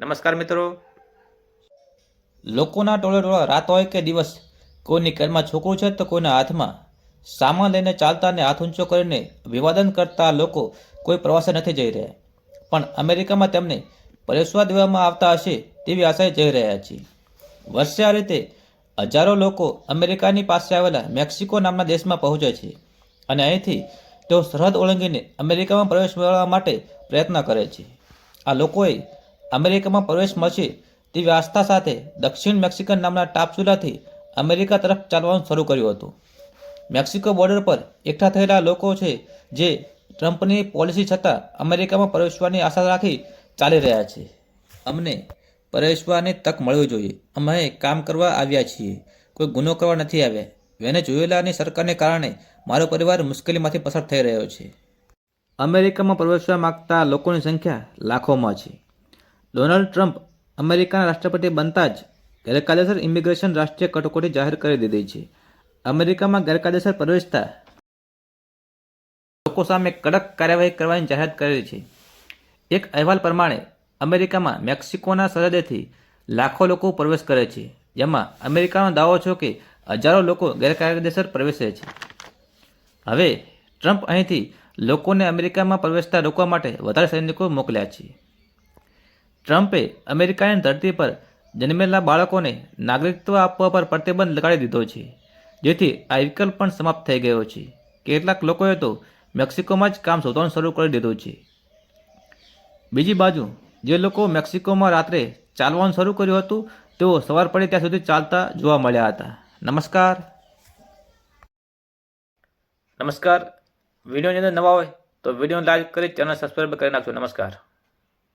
નમસ્કાર મિત્રો. લોકોના ટોળે ટોળા રાત હોય કે દિવસ, કોઈની ઘરમાં છોકરું છે તો કોઈના હાથમાં. સામાન લઈને ચાલતા અને હાથ ઊંચો કરીને વિવાદન કરતા લોકો કોઈ પ્રવાસે નથી જઈ રહ્યા. પણ અમેરિકામાં તેમને પરેશવા દેવામાં આવતા હશે તેવી આશાએ જઈ રહ્યા છે વર્ષે આ રીતે હજારો લોકો અમેરિકાની પાસે આવેલા મેક્સિકો નામના દેશમાં પહોંચે છે અને અહીંથી તેઓ સરહદ ઓળંગીને અમેરિકામાં પ્રવેશ મેળવવા માટે પ્રયત્ન કરે છે. આ લોકોએ અમેરિકામાં પ્રવેશ મળશે તેવી આસ્થા સાથે દક્ષિણ મેક્સિકન નામના ટાપચુલાથી અમેરિકા તરફ ચાલવાનું શરૂ કર્યું હતું. મેક્સિકો બોર્ડર પર એકઠા થયેલા લોકો છે જે ટ્રમ્પની પોલિસી છતાં અમેરિકામાં પ્રવેશવાની આશા રાખી ચાલી રહ્યા છે. અમને પ્રવેશવાની તક મળવી જોઈએ. અમે કામ કરવા આવ્યા છીએ. કોઈ ગુનો કરવા નથી આવ્યા. વેનેઝુએલાની સરકારને કારણે મારો પરિવાર મુશ્કેલીમાંથી પસાર થઈ રહ્યો છે. અમેરિકામાં પ્રવેશવા માગતા લોકોની સંખ્યા લાખોમાં છે. ડોનાલ્ડ ટ્રમ્પ અમેરિકાના રાષ્ટ્રપતિ બનતા જ ગેરકાયદેસર ઇમિગ્રેશન રાષ્ટ્રીય કટોકટી જાહેર કરી દીધી છે. અમેરિકામાં ગેરકાયદેસર પ્રવેશતા લોકો સામે કડક કાર્યવાહી કરવાની જાહેરાત કરેલી છે. એક અહેવાલ પ્રમાણે, અમેરિકામાં મેક્સિકોના સરહદેથી લાખો લોકો પ્રવેશ કરે છે, જેમાં અમેરિકાનો દાવો છે કે હજારો લોકો ગેરકાયદેસર પ્રવેશે છે. હવે, ટ્રમ્પ અહીંથી લોકોને અમેરિકામાં પ્રવેશતા રોકવા માટે વધારે સૈનિકો મોકલ્યા છે. ટ્રમ્પે અમેરિકાની ધરતી પર જન્મેલા બાળકોને નાગરિકત્વ આપવા પર પ્રતિબંધ લગાડી દીધો છે. જેથી આ વિકલ્પ પણ સમાપ્ત થઈ ગયો છે. કેટલાક લોકોએ તો મેક્સિકોમાં જ કામ શોધવાનું શરૂ કરી દીધું છે. બીજી બાજુ, જે લોકો મેક્સિકોમાં રાત્રે ચાલવાનું શરૂ કર્યું હતું, તેઓ સવાર પડે ત્યાં સુધી ચાલતા જોવા મળ્યા હતા. નમસ્કાર. નમસ્કાર. વિડીયોની અંદર નવા હોય તો વિડીયોને લાઈક કરી ચેનલ સબસ્ક્રાઈબ કરી નાખજો. નમસ્કાર.